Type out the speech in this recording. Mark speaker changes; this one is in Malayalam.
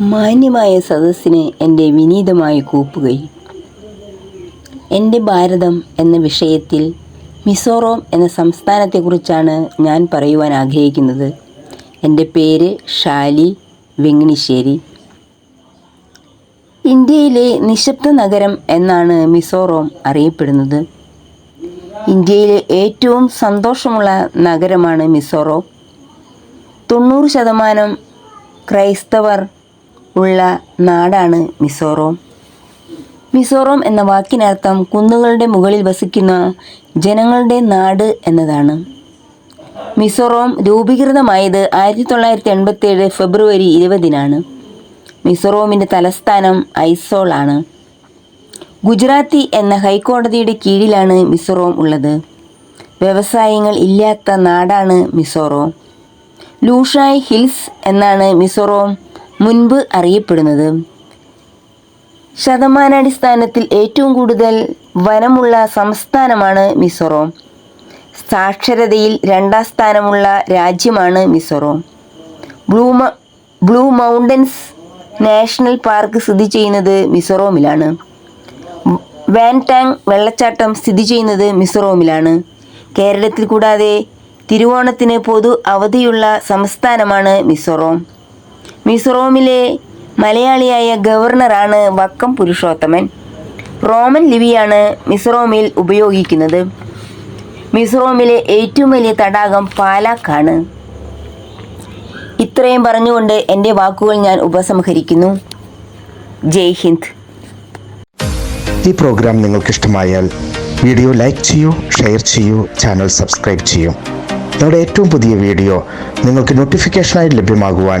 Speaker 1: മാന്യമായ സദസ്സിന് എന്റെ വിനീതമായ കൂപ്പുകൈ എന്റെ ഭാരതം എന്ന വിഷയത്തിൽ മിസോറം എന്ന സംസ്ഥാനത്തെക്കുറിച്ചാണ് ഞാൻ പറയുവാൻ ആഗ്രഹിക്കുന്നത്. എന്റെ പേര് ഷാലി വെങ്ങിണിശ്ശേരി. ഇന്ത്യയിലെ നിശബ്ദ നഗരം എന്നാണ് മിസോറം അറിയപ്പെടുന്നത്. ഇന്ത്യയിലെ ഏറ്റവും സന്തോഷമുള്ള നഗരമാണ് മിസോറം. തൊണ്ണൂറ് ശതമാനം ക്രൈസ്തവർ ഉള്ള നാടാണ് മിസോറം. മിസോറം എന്ന വാക്കിനർത്ഥം കുന്നുകളുടെ മുകളിൽ വസിക്കുന്ന ജനങ്ങളുടെ നാട് എന്നതാണ്. മിസോറം രൂപീകൃതമായത് ആയിരത്തി തൊള്ളായിരത്തി എൺപത്തിയേഴ് ഫെബ്രുവരി ഇരുപതിനാണ്. മിസോറോമിന്റെ തലസ്ഥാനം ഐസോൾ ആണ്. ഗുജറാത്തി എന്ന ഹൈക്കോടതിയുടെ കീഴിലാണ് മിസോറം ഉള്ളത്. വ്യവസായങ്ങൾ ഇല്ലാത്ത നാടാണ് മിസോറം. ലൂഷായ് ഹിൽസ് എന്നാണ് മിസോറം മുൻപ് അറിയപ്പെടുന്നത്. ശതമാനാടിസ്ഥാനത്തിൽ ഏറ്റവും കൂടുതൽ വനമുള്ള സംസ്ഥാനമാണ് മിസോറം. സാക്ഷരതയിൽ രണ്ടാം സ്ഥാനമുള്ള രാജ്യമാണ് Mizoram. Blue blue mountains national park സ്ഥിതി ചെയ്യുന്നത് മിസോറമിലാണ്. വാൻടാങ് വെള്ളച്ചാട്ടം സ്ഥിതി ചെയ്യുന്നത് മിസോറമിലാണ്. കേരളത്തിൽ കൂടാതെ തിരുവോണത്തിന് പൊതു അവധിയുള്ള സംസ്ഥാനമാണ് മിസോറം. മിസോറമിലെ മലയാളിയായ ഗവർണറാണ് വക്കം പുരുഷോത്തമൻ. റോമൻ ലിപിയാണ് മിസോറമിൽ ഉപയോഗിക്കുന്നത്. മിസോറമിലെ ഏറ്റവും വലിയ തടാകം പാലാക്കാണ്. ഇത്രയും പറഞ്ഞുകൊണ്ട് എന്റെ വാക്കുകൾ ഞാൻ ഉപസംഹരിക്കുന്നു. ജയ് ഹിന്ദ്.
Speaker 2: ഈ പ്രോഗ്രാം നിങ്ങൾക്ക് ഇഷ്ടമായാൽ വീഡിയോ ലൈക്ക് ചെയ്യൂ ഷെയർ ചെയ്യൂ ചാനൽ സബ്സ്ക്രൈബ് ചെയ്യൂ. ഞങ്ങളുടെ ഏറ്റവും പുതിയ വീഡിയോ നിങ്ങൾക്ക് നോട്ടിഫിക്കേഷനായി ലഭ്യമാകുവാൻ